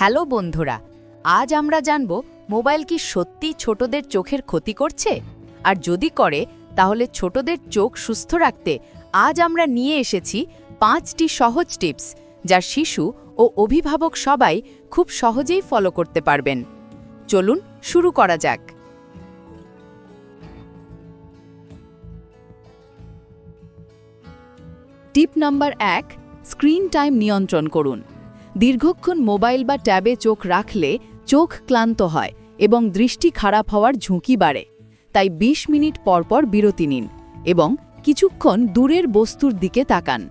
Hello বন্ধুরা, আজ আমরা জানব মোবাইল কি সত্যি ছোটদের চোখের ক্ষতি করছে? আর যদি করে, তাহলে ছোটদের চোখ সুস্থ রাখতে আজ আমরা নিয়ে এসেছি পাঁচটি সহজ টিপস, যা শিশু ও অভিভাবক সবাই খুব সহজেই ফলো করতে পারবেন। চলুন শুরু করা যাক। টিপ নাম্বার এক, স্ক্রিন টাইম নিয়ন্ত্রণ করুন। দীর্ঘক্ষণ মোবাইল বা ট্যাবে চোখ রাখলে চোখ ক্লান্ত হয় এবং দৃষ্টি খারাপ হওয়ার ঝুঁকি বাড়ে। তাই ২০ মিনিট পরপর বিরতি নিন এবং কিছুক্ষণ দূরের বস্তুর দিকে তাকান।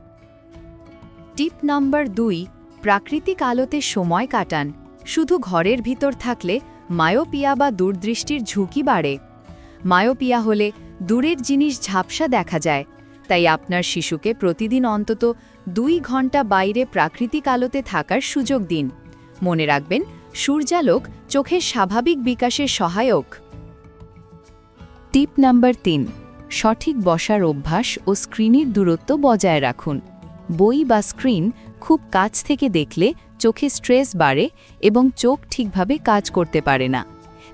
টিপ নম্বর দুই, প্রাকৃতিক আলোতে সময় কাটান। শুধু ঘরের ভিতর থাকলে মায়োপিয়া বা দূরদৃষ্টির ঝুঁকি বাড়ে। মায়োপিয়া হলে দূরের জিনিস ঝাপসা দেখা যায় তাই আপনার শিশুকে প্রতিদিন অন্তত দুই ঘণ্টা বাইরে প্রাকৃতিক আলোতে থাকার সুযোগ দিন। মনে রাখবেন, সূর্যালোক চোখের স্বাভাবিক বিকাশের সহায়ক। টিপ নাম্বার তিন, সঠিক বসার অভ্যাস ও স্ক্রিনের দূরত্ব বজায় রাখুন। বই বা স্ক্রিন খুব কাছ থেকে দেখলে চোখে স্ট্রেস বাড়ে এবং চোখ ঠিকভাবে কাজ করতে পারে না।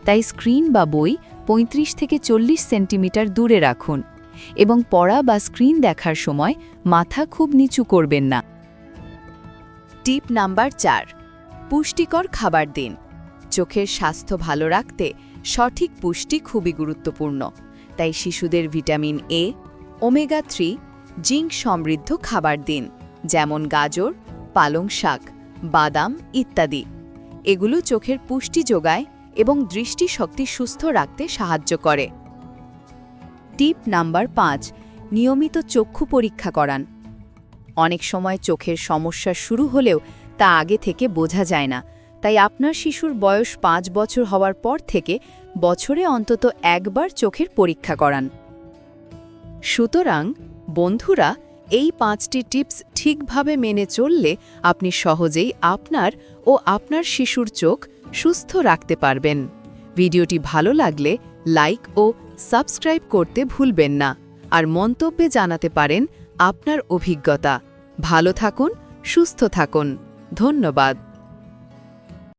তাই স্ক্রিন বা বই ৩৫ থেকে চল্লিশ সেন্টিমিটার দূরে রাখুন। এবং পড়া বা স্ক্রিন দেখার সময় মাথা খুব নিচু করবেন না। টিপ নাম্বার চার, পুষ্টিকর খাবার দিন। চোখের স্বাস্থ্য ভালো রাখতে সঠিক পুষ্টি খুবই গুরুত্বপূর্ণ। তাই শিশুদের vitamin A, omega three, zinc সমৃদ্ধ খাবার দিন, যেমন গাজর, পালং শাক, বাদাম ইত্যাদি। এগুলো চোখের পুষ্টি যোগায় এবং দৃষ্টিশক্তি সুস্থ রাখতে সাহায্য করে। টিপ নাম্বার পাঁচ, নিয়মিত চক্ষু পরীক্ষা করান। অনেক সময় চোখের সমস্যা শুরু হলেও তা আগে থেকে বোঝা যায় না। তাই আপনার শিশুর বয়স পাঁচ বছর হওয়ার পর থেকে বছরে অন্তত একবার চোখের পরীক্ষা করান। সুতরাং, বন্ধুরা, এই পাঁচটি টিপস ঠিকভাবে মেনে চললে আপনি সহজেই আপনার ও আপনার শিশুর চোখ সুস্থ রাখতে পারবেন। ভিডিওটি ভালো লাগলে লাইক ও সাবস্ক্রাইব করতে ভুলবেন না আর মন্তব্যে জানাতে পারেন আপনার অভিজ্ঞতা। ভালো থাকুন, সুস্থ থাকুন। ধন্যবাদ।